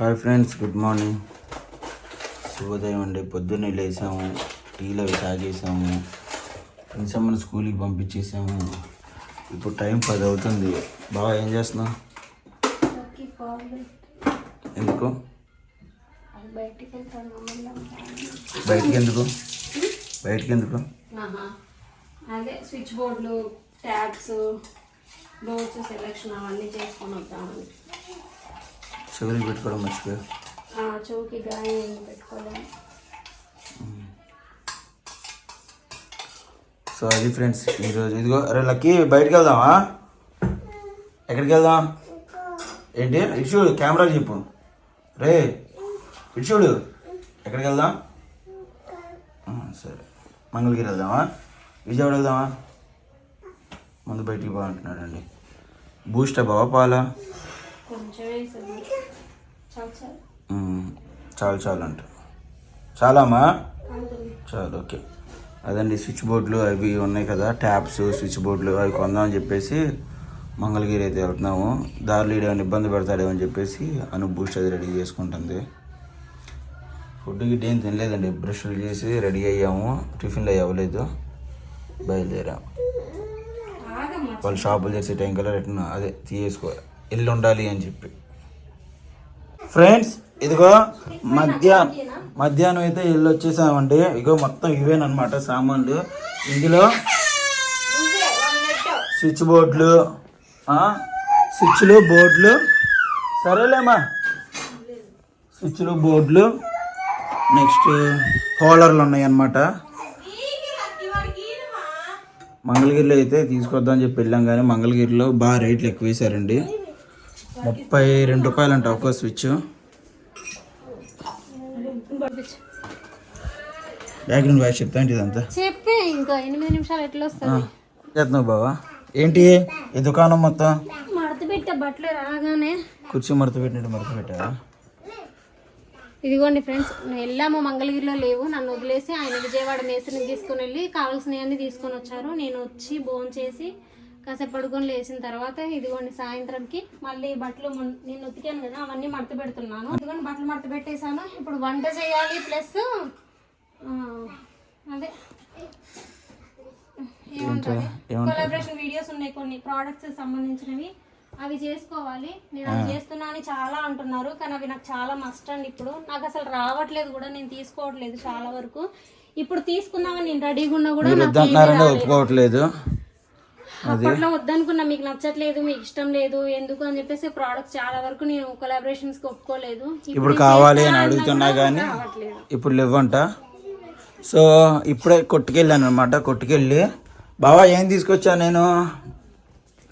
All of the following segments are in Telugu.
Hi friends good morning. శుభోదయం అండి. పొద్దున్నే లేసాము టీలో అవి తాగేసాము ఫ్రెండ్స్ స్కూల్కి పంపించేసాము. ఇప్పుడు టైం పది అవుతుంది. బాగా ఏం చేస్తున్నావు? ఎందుకు? బయటికి ఎందుకు బయటికి ఎందుకు. అదే స్విచ్ బోర్డులు ట్యాబ్స్ బోర్డ్స్ సెలెక్షన్ అవన్నీ చేసుకొని వద్దామని. చెవులు పెట్టుకోవడం మర్చిపోయా గాయం పెట్టుకోలేము సో అది ఫ్రెండ్స్ ఈరోజు ఇదిగో అరే లక్కీ బయటికి వెళ్దామా? ఎక్కడికి వెళ్దాం? ఏంటి? ఇటు చూడు కెమెరా చెప్పు. రే ఇటు చూడు ఎక్కడికి వెళ్దాం? సరే. మంగళగిరి వెళ్దామా? విజయవాడ వెళ్దామా? ముందు బయటికి బాగుంటున్నాడండి బూస్టా బావా పాలా? కొంచెం చాలు చాలు. అంట. చాలామా? చాలు ఓకే. అదండి స్విచ్ బోర్డులు అవి ఉన్నాయి కదా ట్యాప్స్ స్విచ్ బోర్డులు అవి కొందామని చెప్పేసి మంగళగిరి అయితే వెళ్తున్నాము. దారిలో ఏమైనా ఇబ్బంది పెడతాడేమో అని చెప్పేసి అను బూస్ట్ అది రెడీ చేసుకుంటుంది. ఫుడ్ గిట్ ఏం తినలేదండి. బ్రష్లు చేసి రెడీ అయ్యాము. టిఫిన్లు అవి అవ్వలేదు. బయలుదేరాము. వాళ్ళు షాపులు చేసే టైం కల్లా రిటర్న్ అదే తీసుకో ఇల్లు ఉండాలి అని చెప్పి. ఫ్రెండ్స్ ఇదిగో మధ్యాహ్నం. మధ్యాహ్నం అయితే ఇల్లు వచ్చేసామండి ఇగో మొత్తం ఇవేనమాట సామాన్లు. ఇందులో స్విచ్ బోర్డులు స్విచ్లు బోర్డులు. సరేలేమ్మా. స్విచ్లు బోర్డులు. నెక్స్ట్ హోలర్లు ఉన్నాయి అన్నమాట మంగళగిరిలో అయితే తీసుకొద్దామని చెప్పి వెళ్ళాం కానీ మంగళగిరిలో బాగా రేట్లు ఎక్కువ వేశారండి. ముప్పై రెండు రూపాయలు అంట ఒక్కో స్విచ్. బ్యాక్గ్రౌండ్ వాయిస్ చెప్తా ఇదంతా? చెప్పే ఇంకా ఎనిమిది నిమిషాలు ఎట్లా వస్తుంది? చేస్తున్నావు బావా. ఏంటి? ఈ దుకాణం మొత్తం? మడత పెట్టే బట్టలు రాగానే. కుర్చీ మడత పెట్టినట్టు మడత పెట్టావా? ఇదిగోండి ఫ్రెండ్స్ వెళ్ళాము మంగళగిరిలో లేవు. నన్ను వదిలేసి ఆయన విజయవాడ మేసరిని తీసుకుని వెళ్ళి కావాల్సినవన్నీ తీసుకొని వచ్చారు. నేను వచ్చి భోజనం చేసి కాసేపు పడుకొని లేచిన తర్వాత ఇదిగోండి సాయంత్రంకి మళ్ళీ బట్టలు నేను ఉతికాను కదా అవన్నీ మడత పెడుతున్నాను. ఇదిగోండి బట్టలు మడత పెట్టేశాను. ఇప్పుడు వంట చేయాలి ప్లస్ అదే. ఏమంటారు? కొలాబరేషన్ వీడియోస్ ఉన్నాయి కొన్ని ప్రోడక్ట్స్ సంబంధించినవి. అవి చేసుకోవాలి. నేను అవి చేస్తున్నాను చాలా అంటున్నారు కానీ అవి నాకు చాలా మస్ట్ అండి ఇప్పుడు. నాకు అసలు రావట్లేదు కూడా నేను తీసుకోవట్లేదు చాలా వరకు. ఇప్పుడు తీసుకుందామని నేను రెడీగా ఉన్నా కూడా. ఒప్పుకోవట్లేదు. అప్పట్లో వద్దనుకున్నా మీకు నచ్చట్లేదు మీకు ఇష్టం లేదు ఎందుకు? అని చెప్పేసి ప్రోడక్ట్స్ చాలా వరకు నేను కొలాబరేషన్స్ ఒప్పుకోలేదు. ఇప్పుడు కావాలి అని అడుగుతున్నా కానీ ఇప్పుడు లేవంట. సో ఇప్పుడే కొట్టుకెళ్ళాను అనమాట కొట్టుకెళ్ళి. బావా ఏం తీసుకొచ్చా నేను?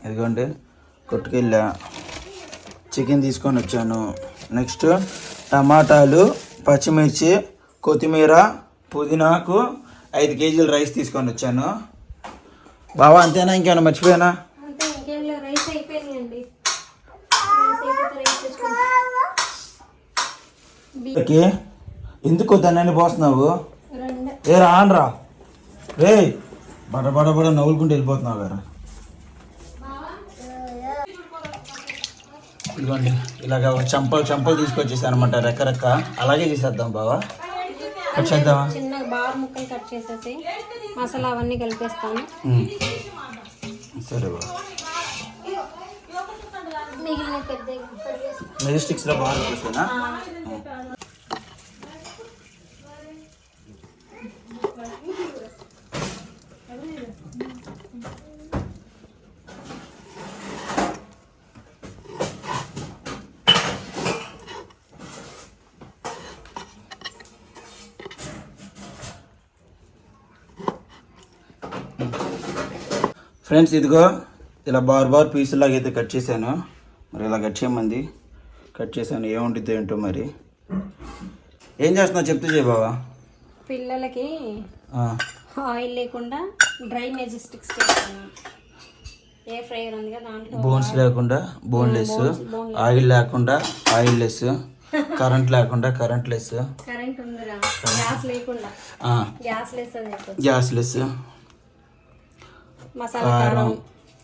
ఇదిగోండి కొట్టుకెళ్ళా. చికెన్ తీసుకొని వచ్చాను. నెక్స్ట్ టమాటాలు పచ్చిమిర్చి కొత్తిమీర పుదీనాకు ఐదు కేజీలు రైస్ తీసుకొని వచ్చాను. బావా అంతేనా? ఇంకేమైనా మర్చిపోయానా? ఎందుకు దాన్ని పోస్తున్నావు? ఏ రానరా. రే బడ బడ బడ నవ్వులుకుంటూ వెళ్ళిపోతున్నావు కదా. ఇదిగోండి ఇలాగ చంపలు చంపలు తీసుకొచ్చేసాను అనమాట రెక్క రెక్క అలాగే చేసేద్దాం బావా. చిన్న బాగా ముక్కలు కట్ చేసేసి మసాలా అవన్నీ కలిపేస్తాను. సరే మిగిలిన పెద్ద మెజెస్టిక్స్లో బాగా చూసానా ఫ్రెండ్స్ ఇదిగో ఇలా బార్ బార్ పీసులాగా అయితే కట్ చేశాను. మరి ఇలా కట్ చేయమంది. కట్ చేశాను. ఏముంటుంది ఏంటో మరి. ఏం చేస్తున్నావు? చెప్తూ చేయ బావా. పిల్లలకి ఆయిల్ లేకుండా డ్రై మెజెస్టిక్స్ చేస్తాను. ఏ ఫ్రైర్ ఉంది కదా దాంట్లో బోన్స్ లేకుండా బోన్లెస్ ఆయిల్ లేకుండా ఆయిల్ లెస్ కరెంట్ లేకుండా కరెంట్ లెస్ కరెంట్ ఉందిరా. గ్యాస్ లేకుండా. Gas less gas less masala కారం.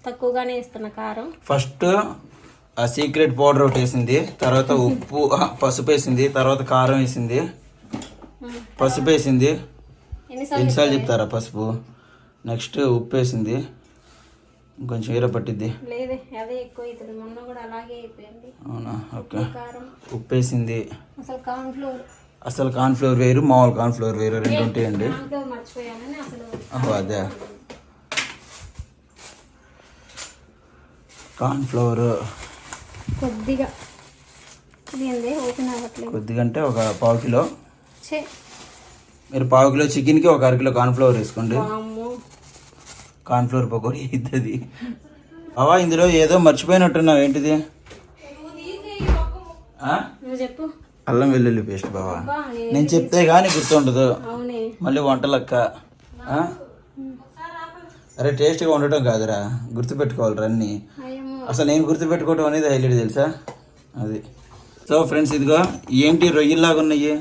తక్కువగానే ఇస్తున్న కారం. ఫస్ట్ ఆ సీక్రెట్ పౌడర్ ఒకటి వేసింది తర్వాత ఉప్పు పసుపు వేసింది తర్వాత కారం వేసింది. పసుపు వేసింది. ఎన్నిసార్లు చెప్తారా పసుపు? నెక్స్ట్ ఉప్పు వేసింది. కొంచెం వేరే పట్టిద్ది. అవునా? ఓకే. ఉప్పు వేసింది. అసలు కార్న్ ఫ్లోర్ అసలు కార్న్ఫ్లోర్ వేరు మామూలు కార్న్ఫ్లోర్ వేరు. రెండు ఉంటాయండి. అదే. కార్న్ఫ్లోర్. కొద్దిగా. ఇది ఏంది? ఓపెన్ అవ్వట్లేదు. కొద్దిగా అంటే ఒక పావు కిలో. మీరు పావు కిలో చికెన్కి ఒక అర కిలో కార్న్ఫ్లవర్ వేసుకోండి. కార్న్ఫ్లవర్ పకోడీ అవుతుంది అవా ఇందులో ఏదో మర్చిపోయినట్టున్నావు ఏంటిది? చెప్పు. అల్లం వెల్లుల్లి పేస్ట్ బావా. నేను చెప్తే కానీ గుర్తుండదు. మళ్ళీ వంటలక్క? అరే టేస్ట్గా ఉండటం కాదురా. గుర్తుపెట్టుకోవాలిరా అన్నీ అయ్యమ్మో అసలు నేను గుర్తుపెట్టుకోవడం అనేది హైలైట్ తెలుసా? అది. సో ఫ్రెండ్స్ ఇదిగో ఏంటి రొయ్యల్లాగా ఉన్నాయి?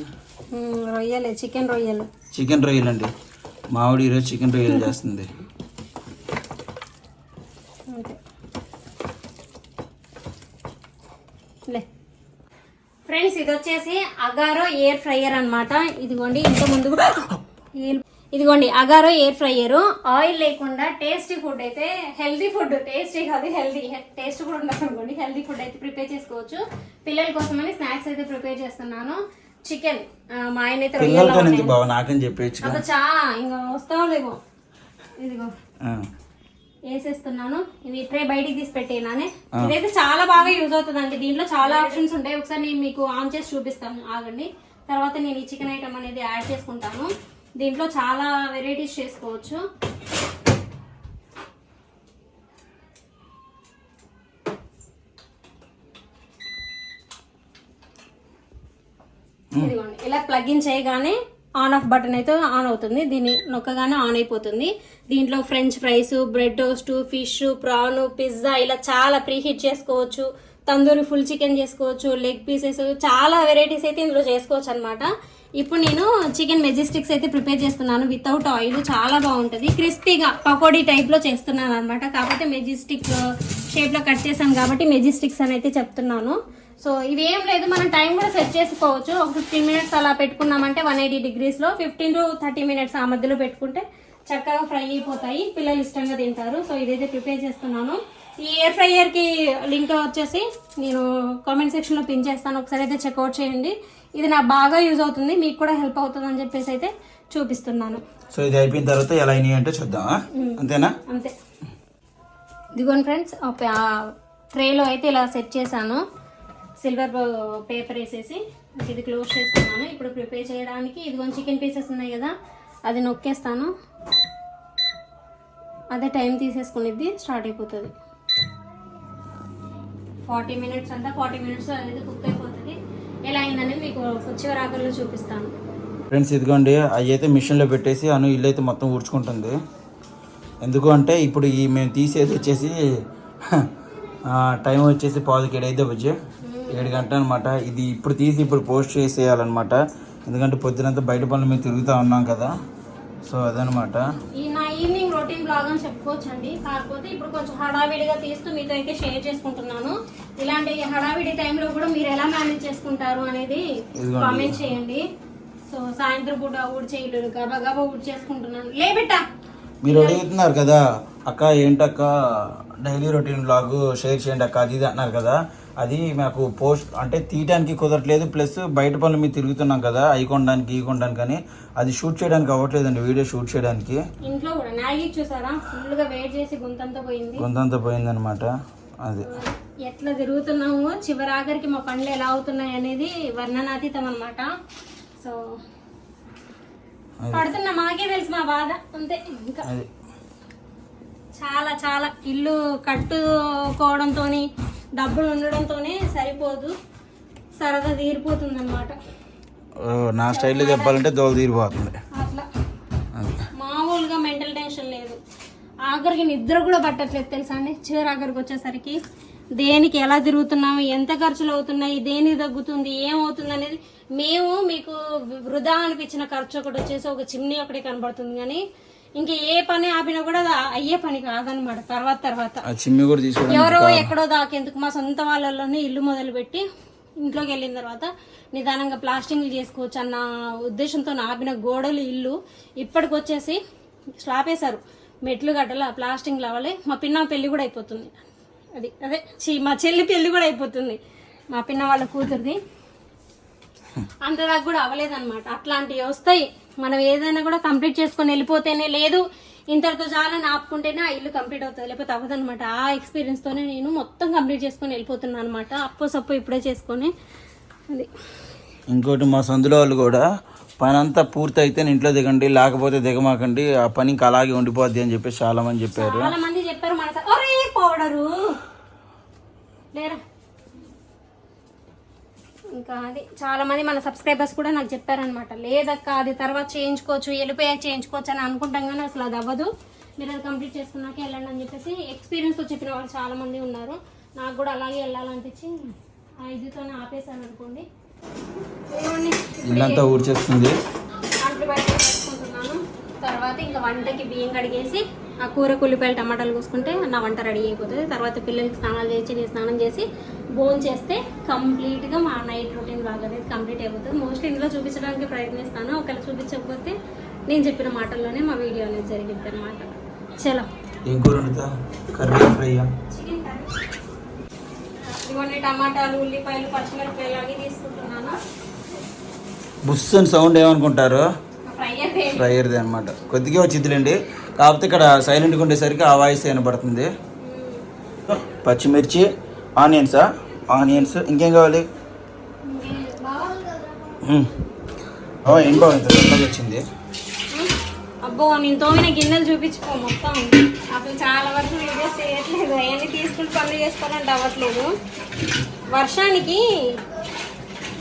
రొయ్యలే చికెన్ రొయ్యలు. చికెన్ రొయ్యలు అండి. మామిడి ఈరోజు చికెన్ రొయ్యలు చేస్తుంది. ఫ్రెండ్స్ ఇది వచ్చేసి అగారో ఎయిర్ ఫ్రైయర్ అన్నమాట. ఇదిగోండి ఇంత ముందు కూడా ఇదిగోండి అగారో ఎయిర్ ఫ్రైయర్. ఆయిల్ లేకుండా టేస్టీ ఫుడ్ అయితే హెల్తీ ఫుడ్ టేస్టీ కాదు హెల్తీ టేస్ట్ కూడా ఉండదు అనుకోండి. హెల్తీ ఫుడ్ అయితే ప్రిపేర్ చేసుకోవచ్చు. పిల్లల కోసమని స్నాక్స్ అయితే ప్రిపేర్ చేస్తున్నాను. చికెన్ మా ఆయన అయితే నాకని చెప్పేచ్చు చా ఇంకా వస్తావు లేవో ఇదిగో వేసేస్తున్నాను. ఇవి ట్రే బయటికి తీసి పెట్టేనానే. ఇదైతే చాలా బాగా యూజ్ అవుతుందండి. దీంట్లో చాలా ఆప్షన్స్ ఉంటాయి. ఒకసారి నేను మీకు ఆన్ చేసి చూపిస్తాను. ఆగండి. తర్వాత నేను ఈ చికెన్ ఐటమ్ అనేది యాడ్ చేసుకుంటాను. దీంట్లో చాలా వెరైటీస్ చేసుకోవచ్చు. ఇదిగోండి ఇలా ప్లగ్ ఇన్ చేయగానే ఆన్ ఆఫ్ బటన్ అయితే ఆన్ అవుతుంది. దీన్ని నొక్కగానే ఆన్ అయిపోతుంది. దీంట్లో french fries bread toast fish prawn pizza ఇలా చాలా ప్రీ హీట్ చేసుకోవచ్చు. తందూరి ఫుల్ చికెన్ చేసుకోవచ్చు లెగ్ పీసెస్ చాలా వెరైటీస్ అయితే ఇందులో చేసుకోవచ్చు అనమాట ఇప్పుడు నేను చికెన్ మెజిస్టిక్స్ అయితే ప్రిపేర్ చేస్తున్నాను. వితౌట్ ఆయిల్ చాలా బాగుంటుంది. క్రిస్పీగా పకోడీ టైప్లో చేస్తున్నాను అనమాట కాకపోతే మెజిస్టిక్ షేప్లో కట్ చేశాను కాబట్టి మెజిస్టిక్స్ అని అయితే చెప్తున్నాను. సో ఇవి ఏం లేదు. మనం టైం కూడా సెట్ చేసుకోవచ్చు. ఒక ఫిఫ్టీన్ మినిట్స్ అలా పెట్టుకున్నామంటే వన్ ఎయిటీ డిగ్రీస్లో ఫిఫ్టీన్ టు థర్టీ మినిట్స్ ఆ మధ్యలో పెట్టుకుంటే చక్కగా ఫ్రై అయిపోతాయి. పిల్లలు ఇష్టంగా తింటారు. సో ఇదైతే ప్రిపేర్ చేస్తున్నాను. ఈ ఎయిర్ ఫ్రైయర్కి లింక్ వచ్చేసి నేను కామెంట్ సెక్షన్లో పిన్ చేస్తాను. ఒకసారి అయితే చెక్అవుట్ చేయండి. ఇది నాకు బాగా యూజ్ అవుతుంది. మీకు కూడా హెల్ప్ అవుతుంది అని చెప్పేసి అయితే చూపిస్తున్నాను. సో ఇది అయిపోయిన తర్వాత ఎలా అయినాయి అంటే చూద్దామా? అంతేనా? అంతే. ఇదిగోండి ఫ్రెండ్స్ ట్రేలో అయితే ఇలా సెట్ చేశాను. సిల్వర్ పేపర్ వేసేసి ఇది క్లోజ్ చేస్తున్నాను. ఇప్పుడు ప్రిపేర్ చేయడానికి ఇదిగోండి చికెన్ పీసెస్ ఉన్నాయి కదా అది నొక్కేస్తాను. అదే టైం తీసేసుకునేది స్టార్ట్ అయిపోతుంది. ఫార్టీ మినిట్స్ అంతా ఫార్టీ మినిట్స్ అనేది కుక్ అయిపోతుంది. ఎలా అయిందని మీకు చివరి ఆకలిలో చూపిస్తాను. ఫ్రెండ్స్ ఇదిగోండి అవి అయితే మిషన్లో పెట్టేసి అను ఇల్లు అయితే మొత్తం ఊడ్చుకుంటుంది. ఎందుకు అంటే ఇప్పుడు ఈ మేము తీసేది వచ్చేసి టైం వచ్చేసి పావుకి ఏడైతే వచ్చి ఏడు గంటల అనమాట ఇది ఇప్పుడు తీసి ఇప్పుడు పోస్ట్ చేసేయాలన్నమాట. ఎందుకంటే పొద్దునంతా బయట పనులు మేము తిరుగుతూ ఉన్నాం కదా. సో అదనమాట నా ఈవినింగ్ రొటీన్ బ్లాగ్ అని చెప్పుకోవచ్చండి. కాకపోతే ఇప్పుడు కొంచెం హడావిడిగా తీస్తూ మీతో అయితే షేర్ చేసుకుంటున్నాను. ఇలాంటి హడావిడి టైంలో కూడా మీరు ఎలా మేనేజ్ చేసుకుంటారు అనేది. కామెంట్ చేయండి. సో సాయంత్రం పూట ఊడి చేయలేదు గబా గబా ఊడి చేసుకుంటున్నాను లే బిడ్డ మీరు అడుగుతున్నారు కదా అక్క ఏంటక్క డైలీ రొటీన్ బ్లాగ్ షేర్ చేయండి అక్క అది ఇది అంటున్నారు కదా. అది మాకు పోస్ట్ అంటే తీయడానికి కుదరట్లేదు. ప్లస్ బయట పనులు మీరు తిరుగుతున్నాం కదా అవి కొనడానికి ఈ కొనడానికి అని. అది షూట్ చేయడానికి అవ్వట్లేదండి వీడియో షూట్ చేయడానికి. ఇంట్లో కూడా. మ్యాగీ చూసారా? ఫుల్గా వేడి చేసి గుంతంతా పోయింది. కొంతంత పోయిందనమాట అది. ఎట్లా తిరుగుతున్నామో? చివరి ఆఖరికి మా పండ్లు ఎలా అవుతున్నాయి అనేది వర్ణనాతీతం అనమాట సో పడుతున్న మాకే తెలుసు మా బాధ. అంతే ఇంకా చాలా చాలా ఇల్లు కట్టుకోవడంతో డబ్బులు ఉండడంతోనే సరిపోదు. సరదా తీరిపోతుంది అనమాట నా స్టైల్లో చెప్పాలంటే దోల తీరిపోతుంది. అట్లా. మామూలుగా మెంటల్ టెన్షన్ లేదు. ఆఖరికి నిద్ర కూడా పట్టట్లేదు తెలుసా అండి? చివరి ఆఖరికి వచ్చేసరికి దేనికి ఎలా తిరుగుతున్నాము ఎంత ఖర్చులు అవుతున్నాయి దేనికి తగ్గుతుంది ఏమవుతుంది అనేది మేము మీకు వృధా అనిపించిన ఖర్చు ఒకటి వచ్చేసి ఒక చిమ్నీ ఒకటి కనబడుతుంది. కానీ ఇంక ఏ పని ఆపినా కూడా అయ్యే పని కాదనమాట తర్వాత తర్వాత. ఎవరో ఎక్కడో దాకేందుకు మా సొంత వాళ్ళలోనే ఇల్లు మొదలుపెట్టి ఇంట్లోకి వెళ్ళిన తర్వాత నిదానంగా ప్లాస్టింగ్లు చేసుకోవచ్చు అన్న ఉద్దేశంతో ఆపిన గోడలు ఇల్లు ఇప్పటికి వచ్చేసి స్లాబ్ వేశారు మెట్లు గడ్డల ప్లాస్టింగ్ అవ్వాలి మా పిన్న పెళ్ళి కూడా అయిపోతుంది. అది అదే ఛీ, మా చెల్లి పెళ్ళి కూడా అయిపోతుంది. మా పిన్న వాళ్ళ కూతురిది. అంతదాకా కూడా అవ్వలేదన్నమాట. అట్లాంటివి వస్తాయి. మనం ఏదైనా కూడా కంప్లీట్ చేసుకొని వెళ్ళిపోతేనే లేదు. ఇంతటితో చాలా ఆపుకుంటేనే ఆ ఇల్లు కంప్లీట్ అవుతుంది. లేకపోతే అవ్వదనమాట ఆ ఎక్స్పీరియన్స్ తోనే నేను మొత్తం కంప్లీట్ చేసుకొని వెళ్ళిపోతున్నాను అనమాట అప్పో సప్పు ఇప్పుడే చేసుకొని. అది. ఇంకోటి మా సందులో వాళ్ళు కూడా పని అంతా పూర్తి అయితే ఇంట్లో దిగండి లేకపోతే దిగమాకండి ఆ పని ఇంకా అలాగే ఉండిపోద్ది అని చెప్పేసి చాలా మంది చెప్పారు. చాలా మంది చెప్పారు మన పౌడరు. లేరా? ఇంకా అది చాలా మంది మన సబ్స్క్రైబర్స్ కూడా నాకు చెప్పారనమాట లేదక్క అది తర్వాత చేయించుకోవచ్చు వెళ్ళిపోయాక చేయించుకోవచ్చు అని అనుకుంటాం కానీ అసలు అది అవ్వదు. మీరు అది కంప్లీట్ చేసుకున్నాక వెళ్ళండి అని చెప్పేసి ఎక్స్పీరియన్స్తో చెప్పిన వాళ్ళు చాలా మంది ఉన్నారు. నాకు కూడా అలాగే వెళ్ళాలనిపించి ఆ ఇదితోనే ఆపేసాను అనుకోండి. ఇల్లంతా ఊడ్చేస్తుంది. పెట్టుకుంటున్నాను తర్వాత ఇంకా వంటకి బియ్యం కడిగేసి ఆ కూర కుల్లిపాయలు టమాటాలు కోసుకుంటే నా వంట రెడీ అయిపోతుంది. తర్వాత పిల్లలకి స్నానాలు చేసి నేను స్నానం చేసి బోన్ చేస్తే కంప్లీట్గా మా నైట్ రొటీన్ బాగా అనేది కంప్లీట్ అయిపోతుంది. మోస్ట్లీ ఇందులో చూపించడానికి ప్రయత్నిస్తాను. ఒకవేళ చూపించకపోతే నేను చెప్పిన మాటల్లోనే మా వీడియో అనేది జరిగింది అనమాట చలో. ఏం కూర చికెన్ ఇవన్నీ టమాటాలు ఉల్లిపాయలు పచ్చిమిరపకాయలు అవి తీసుకుంటున్నాను. బుస్ అని సౌండ్ ఏమనుకుంటారు? ఫ్రైయర్ది అనమాట కొద్దిగా వచ్చిందిలేండి కాకపోతే ఇక్కడ సైలెంట్గా ఉండేసరికి ఆ వాయిస్ వినపడుతుంది పచ్చిమిర్చి ఆనియన్సా ఆనియన్స్. ఇంకేం కావాలి? ఏం బాగుంది? వచ్చింది. అబ్బో నేను తోమిన గిన్నెలు చూపించుకో మొత్తం. అసలు చాలా వరకు వీడియోస్ చేయట్లేదు. అవన్నీ తీసుకుని పనులు చేసుకోవాలంటే అవ్వట్లేదు. వర్షానికి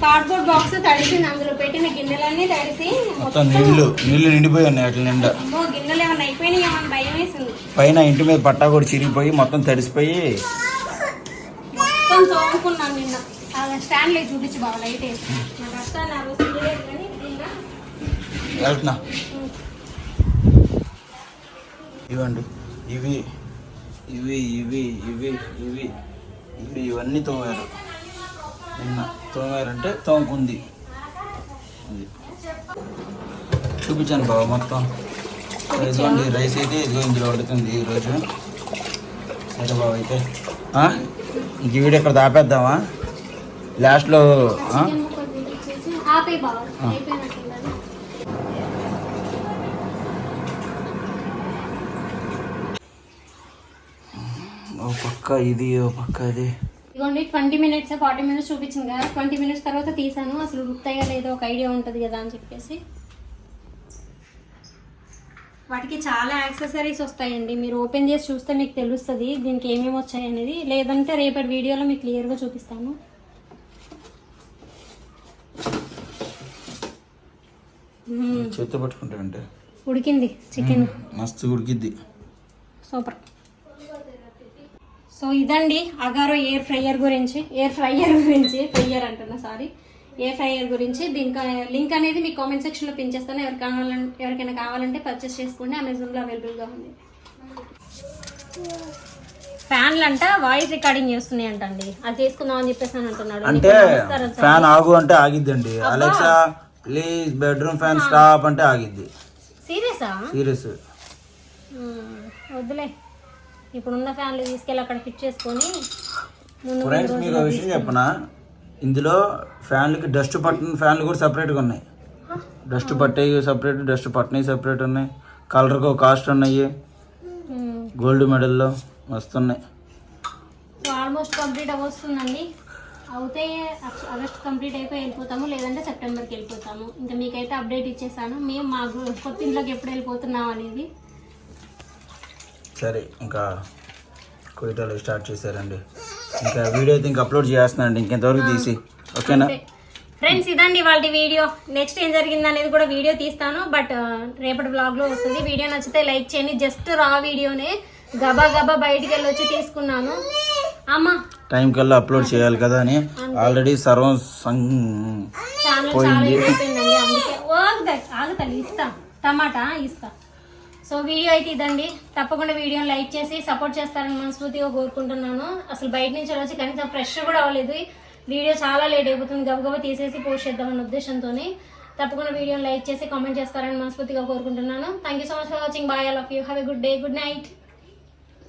కార్డ్బోర్డ్ బాక్స్ తడిసింది. అందులో పెట్టిన గిన్నెలన్నీ తడిసి మొత్తం నీళ్ళు నీళ్ళు నిండిపోయి ఉన్నాయి అట్ల నిండా. అమ్మో గిన్నెలు ఏమన్నా అయిపోయినాయి? ఏమన్నా భయం వేసింది. పైన ఇంటి మీద పట్టా కూడా చిరిగిపోయి మొత్తం తడిసిపోయి మొత్తం తోముకున్నాను నిన్న. స్టాండ్లో చూపించి బాగా లైట్ వేసి. నా కష్టాన్ని ఆ రోజు వెళ్తున్నా. ఇవ్వండి. ఇవి ఇవి ఇవి ఇవి ఇవి. ఇవి ఇవన్నీ తోమారు. నిన్న తోమారంటే తోముకుంది చూపించాను బాబా మొత్తం. ఇదిగోండి రైస్ అయితే ఇదిగో ఇందులో వండుతుంది ఈరోజు సరే బాబు అయితే? ఇంక వీడియో ఇక్కడ దాపేద్దామా? లాస్ట్లో ఆ? చికెన్ ముక్కలు చూపించేసి ఆపే బాగా అయిపోయినట్టుంది ఓ పక్క ఇది పక్క ఇది ఇదిగోండి ట్వంటీ మినిట్స్ ఫార్టీ మినిట్స్ చూపించింది కదా. ట్వంటీ మినిట్స్ తర్వాత తీసాను. అసలు ఉడుకుతాయో లేదో ఒక ఐడియా ఉంటుంది కదా అని చెప్పేసి. వాటికి చాలా యాక్సెసరీస్ వస్తాయండి. మీరు ఓపెన్ చేసి చూస్తే మీకు తెలుస్తుంది దీనికి ఏమేమి వచ్చాయి అనేది. లేదంటే రేపటి వీడియోలో మీకు క్లియర్గా చూపిస్తాను. చేత్తో పట్టుకుంటాడంటే ఉడికింది చికెన్. మస్తు ఉడికిద్ది. సూపర్. సో ఇదండి అగారో ఎయిర్ ఫ్రైయర్ గురించి ఎయిర్ ఫ్రైయర్ గురించి ఫ్రైయర్ అంటున్నా సారీ ఎయిర్ ఫ్రైయర్ గురించి. దీనికి లింక్ అనేది మీ కామెంట్ సెక్షన్లో పిన్ చేస్తాను. ఎవరికి కావాలంటే ఎవరికైనా కావాలంటే పర్చేస్ చేసుకోండి. అమెజాన్లో అవైలబుల్గా ఉంది. ఫ్యాన్లు అంట వాయిస్ రికార్డింగ్ చేస్తున్నాయి అంటండి అది తీసుకుందాం అని చెప్పేసి అని అంటున్నాడు. అంటే ఫ్యాన్ ఆగు అంటే ఆగిద్దండి. Alexa please bedroom fan stop అంటే ఆగిద్ది. సీరియసా సీరియస్ వద్దులే. ఇప్పుడున్న ఫ్యాన్లు తీసుకెళ్ళి అక్కడ ఫిట్ చేసుకొని ఫ్రెండ్స్ మీకు ఒక విషయం చెప్పనా? ఇందులో ఫ్యాన్లకి డస్ట్ పట్టిన ఫ్యాన్లు కూడా సపరేట్గా ఉన్నాయి. డస్ట్ పట్టేవి సపరేట్ డస్ట్ పట్టినవి సపరేట్ ఉన్నాయి. కలర్కి ఒక కాస్ట్ ఉన్నాయి. గోల్డ్ మెడల్లో వస్తున్నాయి. ఆల్మోస్ట్ కంప్లీట్ అవ్వస్తుందండి అవుతే ఆగస్ట్ కంప్లీట్ అయిపోయి వెళ్ళిపోతాము. లేదంటే సెప్టెంబర్కి వెళ్ళిపోతాము. ఇంకా మీకైతే అప్డేట్ ఇచ్చేసాను. మేము మా కొత్త ఇంట్లోకి ఎప్పుడు వెళ్ళిపోతున్నాం అనేది సరే ఇంకా కొయిటాలు స్టార్ట్ చేశారండి. ఇంకా వీడియో అయితే ఇంకా అప్లోడ్ చేస్తున్నాండి ఇంకెంతవరకు తీసి. ఓకేనా? ఫ్రెండ్స్ ఇదండి వాళ్ళ వీడియో. నెక్స్ట్ ఏం జరిగింది అనేది కూడా వీడియో తీస్తాను బట్ రేపటి బ్లాగ్లో వస్తుంది. వీడియో నచ్చితే లైక్ చేయండి. జస్ట్ రా వీడియోనే గబా గబా బయటికి వెళ్ళి వచ్చి తీసుకున్నాను. అమ్మా. టైం కల్లా అప్లోడ్ చేయాలి కదా అని ఆల్రెడీ సర్వం అందుకే. ఆగుతా ఆగుతా ఇస్తా. టమాటా ఇస్తా. సో వీడియో అయితే ఇదండి. తప్పకుండా వీడియోని లైక్ చేసి సపోర్ట్ చేస్తారని మనస్ఫూర్తిగా కోరుకుంటున్నాను. అసలు బయట నుంచి వచ్చి కనీసం ఫ్రెష్ కూడా అవ్వలేదు. వీడియో చాలా లేట్ అయిపోతుంది. గబగబా తీసేసి పోస్ట్ చేద్దామన్న ఉద్దేశంతో తప్పకుండా వీడియోని లైక్ చేసి కామెంట్ చేస్తారని మనస్ఫూర్తిగా కోరుకుంటున్నాను. Thank you so much for watching bye all of you have a good day good night